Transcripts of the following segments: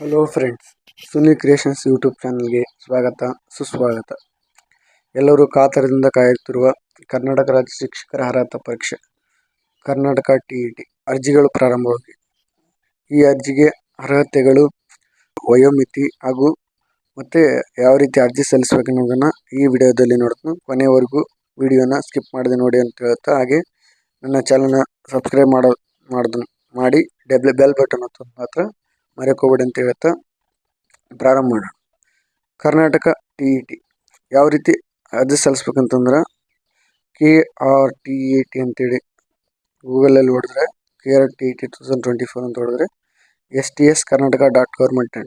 Hello friends Suni Creations YouTube ಚಾನಲ್ಗೆ ಸ್ವಾಗತ, ಸುಸ್ವಾಗತ. ಎಲ್ಲರೂ ಕಾತರದಿಂದ ಕಾಯುತ್ತಿರುವ ಕರ್ನಾಟಕ ರಾಜ್ಯ ಶಿಕ್ಷಕರ ಅರ್ಹತಾ ಪರೀಕ್ಷೆ, ಕರ್ನಾಟಕ ಟಿ ಇ ಟಿ ಅರ್ಜಿಗಳು ಪ್ರಾರಂಭವಾಗಿ. ಈ ಅರ್ಜಿಗೆ ಅರ್ಹತೆಗಳು, ವಯೋಮಿತಿ ಹಾಗೂ ಮತ್ತು ಯಾವ ರೀತಿ ಅರ್ಜಿ ಸಲ್ಲಿಸಬೇಕು ಅನ್ನೋದನ್ನು ಈ ವಿಡಿಯೋದಲ್ಲಿ ನೋಡ್ತೀನಿ. ಕೊನೆವರೆಗೂ ವಿಡಿಯೋನ ಸ್ಕಿಪ್ ಮಾಡದೆ ನೋಡಿ ಅಂತ ಹೇಳ್ತಾ, ಹಾಗೆ ನನ್ನ ಚಾನಲ್ನ ಸಬ್ಸ್ಕ್ರೈಬ್ ಮಾಡೋ, ಮಾಡ್ದು, ಮಾಡಿ ಡೆಬ್ಲ ಬೆಲ್ ಬಟನ್ ಅಂತ ಮಾತ್ರ ಮರೆಕೋಬೇಡಿ ಅಂತ ಹೇಳ್ತಾ ಪ್ರಾರಂಭ ಮಾಡೋಣ. ಕರ್ನಾಟಕ ಟಿ ಇ ಟಿ ಯಾವ ರೀತಿ ಅರ್ಜಿ ಸಲ್ಲಿಸ್ಬೇಕಂತಂದ್ರೆ K R T E T ಅಂತೇಳಿ ಗೂಗಲಲ್ಲಿ ಹೊಡೆದ್ರೆ K R T E T two thousand twenty four ಅಂತ ಹೊಡೆದ್ರೆ S T S Karnataka dot government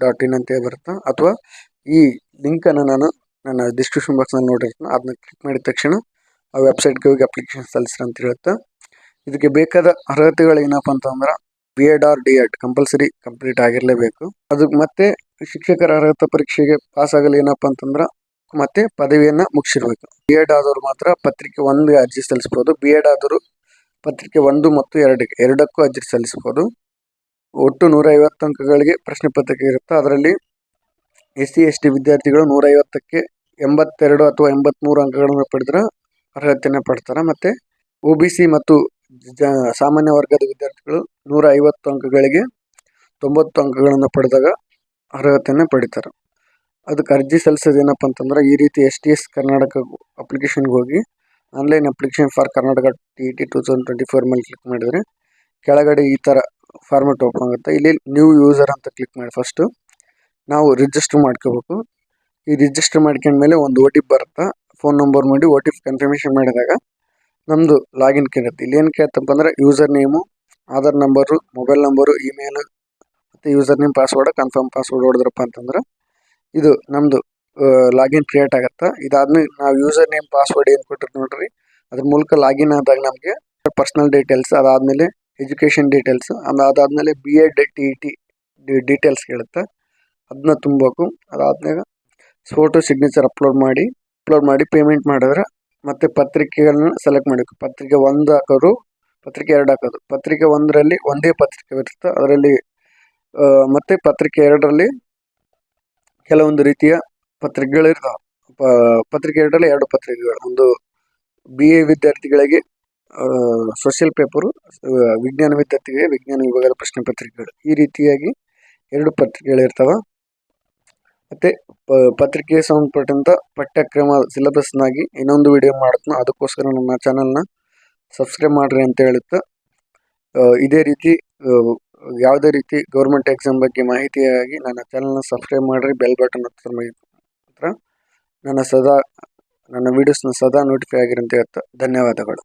dot in ಅಂತೇಳಿ ಬರುತ್ತೆ? ಅಥವಾ ಈ ಲಿಂಕನ್ನು ನಾನು ನನ್ನ ಡಿಸ್ಕ್ರಿಪ್ಷನ್ ಬಾಕ್ಸ್ನಲ್ಲಿ ನೋಡಿರ್ತೀನಿ. ಅದನ್ನ ಕ್ಲಿಕ್ ಮಾಡಿದ ತಕ್ಷಣ ಆ ವೆಬ್ಸೈಟ್ಗೆ ಹೋಗಿ ಅಪ್ಲಿಕೇಶನ್ ಸಲ್ಲಿಸ್ರಿ ಅಂತ ಹೇಳುತ್ತೆ ಇದಕ್ಕೆ ಬೇಕಾದ ಅರ್ಹತೆಗಳು ಏನಪ್ಪ ಅಂತಂದ್ರೆ B Ed or D Ed compulsory complete ಆಗಿರಲೇಬೇಕು. ಅದು ಮತ್ತೆ ಶಿಕ್ಷಕರ ಅರ್ಹತಾ ಪರೀಕ್ಷೆಗೆ ಪಾಸ್ ಆಗಲು ಏನಪ್ಪ ಅಂತಂದ್ರೆ ಮತ್ತೆ ಪದವಿಯನ್ನು ಮುಗಿಸಿರ್ಬೇಕು. ಬಿ ಎಡ್ ಆದವರು ಮಾತ್ರ ಪತ್ರಿಕೆ ಒಂದು ಅರ್ಜಿ ಸಲ್ಲಿಸ್ಬೋದು. ಬಿ ಎಡ್ ಆದವರು ಪತ್ರಿಕೆ ಒಂದು ಮತ್ತು ಎರಡಕ್ಕೆ ಎರಡಕ್ಕೂ ಅರ್ಜಿ ಸಲ್ಲಿಸ್ಬೋದು. ಒಟ್ಟು ನೂರ ಐವತ್ತು ಅಂಕಗಳಿಗೆ ಪ್ರಶ್ನೆ ಪತ್ರಿಕೆ ಇರುತ್ತೆ. ಅದರಲ್ಲಿ ಎಸ್ ಸಿ, ಎಸ್ ಟಿ ವಿದ್ಯಾರ್ಥಿಗಳು ನೂರ ಐವತ್ತಕ್ಕೆ ಎಂಬತ್ತೆರಡು ಅಥವಾ ಎಂಬತ್ತ್ಮೂರು ಅಂಕಗಳನ್ನು ಪಡೆದ್ರೆ ಅರ್ಹತೆಯನ್ನು ಪಡ್ತಾರೆ. ಮತ್ತು ಒ ಬಿ ಸಿ ಮತ್ತು ಸಾಮಾನ್ಯ ವರ್ಗದ ವಿದ್ಯಾರ್ಥಿಗಳು ನೂರ ಐವತ್ತು ಅಂಕಗಳಿಗೆ ತೊಂಬತ್ತು ಅಂಕಗಳನ್ನು ಪಡೆದಾಗ ಅರ್ಹತೆಯನ್ನು ಪಡಿತಾರೆ. ಅದಕ್ಕೆ ಅರ್ಜಿ ಸಲ್ಲಿಸೋದು ಏನಪ್ಪ ಅಂತಂದ್ರೆ, ಈ ರೀತಿ ಎಸ್ ಟಿ ಎಸ್ ಕರ್ನಾಟಕ ಅಪ್ಲಿಕೇಶನ್ಗೆ ಹೋಗಿ online application for Karnataka T E T two thousand twenty four ಮೇಲೆ ಕ್ಲಿಕ್ ಮಾಡಿದರೆ, ಕೆಳಗಡೆ ಈ ಥರ ಫಾರ್ಮೆಟ್ ಓಪನ್ ಆಗುತ್ತೆ. ಇಲ್ಲಿ ನ್ಯೂ ಯೂಸರ್ ಅಂತ ಕ್ಲಿಕ್ ಮಾಡಿ ಫಸ್ಟು ನಾವು ರಿಜಿಸ್ಟರ್ ಮಾಡ್ಕೋಬೇಕು. ಈ ರಿಜಿಸ್ಟರ್ ಮಾಡ್ಕೊಂಡ್ಮೇಲೆ ಒಂದು ಓ ಟಿ ಪಿ ಬರುತ್ತೆ. ಫೋನ್ ನಂಬರ್ ಮಾಡಿ ಓ ಟಿ ಪಿ ಕನ್ಫರ್ಮೇಷನ್ ಮಾಡಿದಾಗ ನಮ್ಮದು ಲಾಗಿನ್ ಕೇಳುತ್ತೆ ಇಲ್ಲಿ ಏನು ಕೇಳ್ತಪ್ಪ ಅಂದ್ರೆ user name Aadhaar number mobile number email ಮತ್ತು user name password confirm password ಹೊಡೆದ್ರಪ್ಪ ಅಂತಂದ್ರೆ ಇದು ನಮ್ಮದು ಲಾಗಿನ್ ಕ್ರಿಯೇಟ್ ಆಗುತ್ತೆ. ಇದಾದ್ಮೇಲೆ ನಾವು ಯೂಸರ್ ನೇಮ್ ಪಾಸ್ವರ್ಡ್ ಏನು ಕೊಟ್ಟಿರಿ ನೋಡ್ರಿ, ಅದ್ರ ಮೂಲಕ ಲಾಗಿನ್ ಆದಾಗ ನಮಗೆ ಪರ್ಸ್ನಲ್ ಡೀಟೇಲ್ಸ್ ಅದಾದಮೇಲೆ ಎಜುಕೇಷನ್ ಡೀಟೇಲ್ಸ್ ಅದಾದಮೇಲೆ B Ed T E T details ಕೇಳುತ್ತೆ. ಅದನ್ನ ತುಂಬಬೇಕು ಅದಾದ್ಮೇಲೆ ಫೋಟೋ ಸಿಗ್ನೇಚರ್ ಅಪ್ಲೋಡ್ ಮಾಡಿ ಅಪ್ಲೋಡ್ ಮಾಡಿ ಪೇಮೆಂಟ್ ಮಾಡಿದ್ರೆ ಮತ್ತು ಪತ್ರಿಕೆಗಳನ್ನ ಸೆಲೆಕ್ಟ್ ಮಾಡಬೇಕು. ಪತ್ರಿಕೆ ಒಂದು ಹಾಕೋದು, ಪತ್ರಿಕೆ ಎರಡು ಹಾಕೋದು. ಪತ್ರಿಕೆ ಒಂದರಲ್ಲಿ ಒಂದೇ ಪತ್ರಿಕೆ ಇರುತ್ತೆ, ಅದರಲ್ಲಿ ಮತ್ತು ಪತ್ರಿಕೆ ಎರಡರಲ್ಲಿ ಕೆಲವೊಂದು ರೀತಿಯ ಪತ್ರಿಕೆಗಳು ಇರ್ತವೆ ಪತ್ರಿಕೆ ಎರಡರಲ್ಲಿ ಎರಡು ಪತ್ರಿಕೆಗಳು. ಒಂದು ಬಿ ಎ ವಿದ್ಯಾರ್ಥಿಗಳಿಗೆ ಸೋಷಿಯಲ್ ಪೇಪರು ವಿಜ್ಞಾನ ವಿದ್ಯಾರ್ಥಿಗಳಿಗೆ ವಿಜ್ಞಾನ ವಿಭಾಗದ ಪ್ರಶ್ನೆ ಪತ್ರಿಕೆಗಳು. ಈ ರೀತಿಯಾಗಿ ಎರಡು ಪತ್ರಿಕೆಗಳಿರ್ತವೆ. ಮತ್ತು ಪತ್ರಿಕೆಗೆ ಸಂಬಂಧಪಟ್ಟಂಥ ಪಠ್ಯಕ್ರಮ ಸಿಲೆಬಸ್ನಾಗಿ ಇನ್ನೊಂದು ವಿಡಿಯೋ ಮಾಡ್ತೀನಿ. ಅದಕ್ಕೋಸ್ಕರ ನಮ್ಮ ಚಾನಲ್ನ ಸಬ್ಸ್ಕ್ರೈಬ್ ಮಾಡಿರಿ ಅಂತ ಹೇಳುತ್ತಾ. ಇದೇ ರೀತಿ ಯಾವುದೇ ರೀತಿ ಗೌರ್ಮೆಂಟ್ ಎಕ್ಸಾಮ್ ಬಗ್ಗೆ ಮಾಹಿತಿಯಾಗಿ ನನ್ನ ಚಾನಲ್ನ ಸಬ್ಸ್ಕ್ರೈಬ್ ಮಾಡಿರಿ. ಬೆಲ್ ಬಟನ್ ಹತ್ರ ನನ್ನ ಸದಾ, ನನ್ನ ವೀಡಿಯೋಸ್ನ ಸದಾ ನೋಟಿಫೈ ಆಗಿರಂತೆ ಹೇಳ್ತಾ ಧನ್ಯವಾದಗಳು.